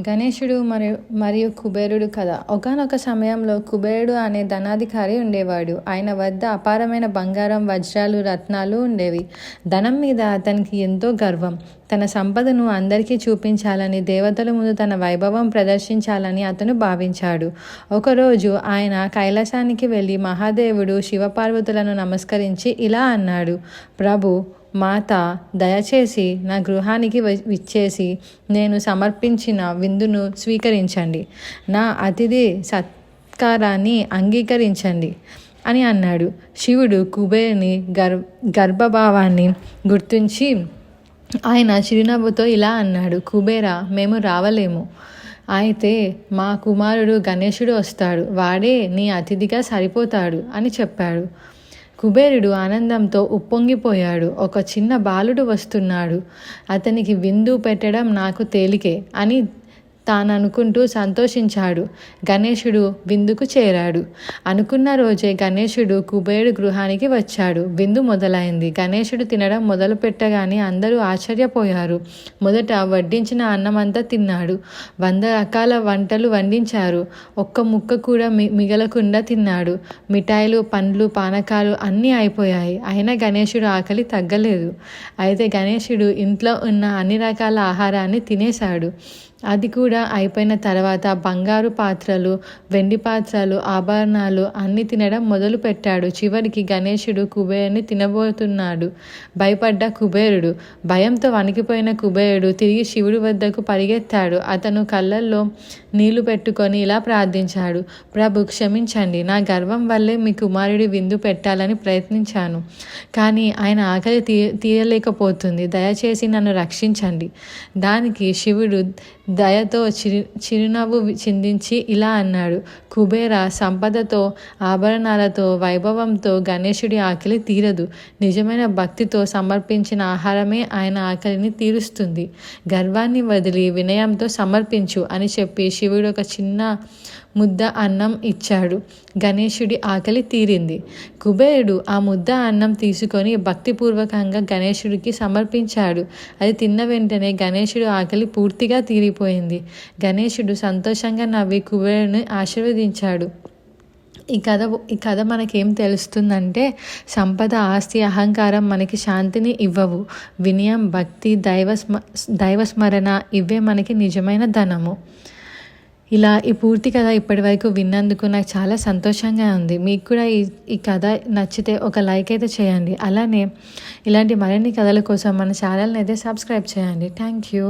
గణేశుడు మరియు మరియు కుబేరుడు కథ. ఒకనొక సమయంలో కుబేరుడు అనే ధనాధికారి ఉండేవాడు. ఆయన వద్ద అపారమైన బంగారం వజ్రాలు రత్నాలు ఉండేవి. ధనం మీద అతనికి ఎంతో గర్వం. తన సంపదను అందరికీ చూపించాలని దేవతల ముందు తన వైభవం ప్రదర్శించాలని అతను భావించాడు. ఒకరోజు ఆయన కైలాసానికి వెళ్ళి మహాదేవుడు శివపార్వతులను నమస్కరించి ఇలా అన్నాడు ప్రభు మాత దయచేసి నా గృహానికి విచ్చేసి నేను సమర్పించిన విందును స్వీకరించండి. నా అతిథి సత్కారాన్ని అంగీకరించండి అని అన్నాడు. శివుడు కుబేరుని గర్ గర్భభావాన్ని గుర్తించి ఆయన చిరునవ్వుతో ఇలా అన్నాడు కుబేర మేము రావలేము. అయితే మా కుమారుడు గణేశుడు వస్తాడు. వాడే నీ అతిథిగా సరిపోతాడు అని చెప్పాడు. కుబేరుడు ఆనందంతో ఉప్పొంగిపోయాడు. ఒక చిన్న బాలుడు వస్తున్నాడు. అతనికి విందు పెట్టడం నాకు తేలికే అని తాననుకుంటూ సంతోషించాడు. గణేశుడు విందుకు చేరాడు. అనుకున్న రోజే గణేశుడు కుబేరుడు గృహానికి వచ్చాడు. విందు మొదలైంది. గణేశుడు తినడం మొదలు పెట్టగానే అందరూ ఆశ్చర్యపోయారు. మొదట వడ్డించిన అన్నమంతా తిన్నాడు. వంద రకాల వంటలు వండించారు. ఒక్క ముక్క కూడా మి మిగలకుండా తిన్నాడు. మిఠాయిలు పండ్లు పానకాలు అన్నీ అయిపోయాయి. అయినా గణేశుడు ఆకలి తగ్గలేదు. అయితే గణేశుడు ఇంట్లో ఉన్న అన్ని రకాల ఆహారాన్ని తినేశాడు. అది కూడా అయిపోయిన తర్వాత బంగారు పాత్రలు వెండి పాత్రలు ఆభరణాలు అన్నీ తినడం మొదలు పెట్టాడు చివరికి గణేశుడు కుబేరుని తినబోతున్నాడు. భయపడ్డ కుబేరుడు భయంతో వణికిపోయిన కుబేరుడు తిరిగి శివుడి వద్దకు పరిగెత్తాడు. అతను కళ్ళల్లో నీళ్ళు పెట్టుకొని ఇలా ప్రార్థించాడు ప్రభు క్షమించండి. నా గర్వం వల్లే మీ కుమారుడి విందు పెట్టాలని ప్రయత్నించాను. కానీ ఆయన ఆకలి తీ తీయలేకపోతుంది దయచేసి నన్ను రక్షించండి. దానికి శివుడు దయతో చిరు చిరునవ్వు చిందించి ఇలా అన్నాడు. కుబేర సంపదతో ఆభరణాలతో వైభవంతో గణేశుడి ఆకలి తీరదు. నిజమైన భక్తితో సమర్పించిన ఆహారమే ఆయన ఆకలిని తీరుస్తుంది. గర్వాన్ని వదిలి వినయంతో సమర్పించు అని చెప్పి శివుడు ఒక చిన్న ముద్ద అన్నం ఇచ్చాడు. గణేశుడి ఆకలి తీరింది. కుబేరుడు ఆ ముద్ద అన్నం తీసుకొని భక్తిపూర్వకంగా గణేశుడికి సమర్పించాడు. అది తిన్న వెంటనే గణేశుడు ఆకలి పూర్తిగా తీరిపోయింది. గణేశుడు సంతోషంగా నవ్వి కుబేరుని ఆశీర్వదించాడు. ఈ కథ ఈ కథ మనకేం తెలుస్తుందంటే సంపద ఆస్తి అహంకారం మనకి శాంతిని ఇవ్వవు. వినయం భక్తి దైవ స్మ దైవస్మరణ ఇవే మనకి నిజమైన ధనము. ఇలా ఈ పూర్తి కథ ఇప్పటి వరకు విన్నందుకు నాకు చాలా సంతోషంగా ఉంది. మీకు కూడా ఈ ఈ కథ నచ్చితే ఒక లైక్ అయితే చేయండి. అలానే ఇలాంటి మరిన్ని కథల కోసం మన ఛానల్ని అయితే సబ్స్క్రైబ్ చేయండి. Thank you.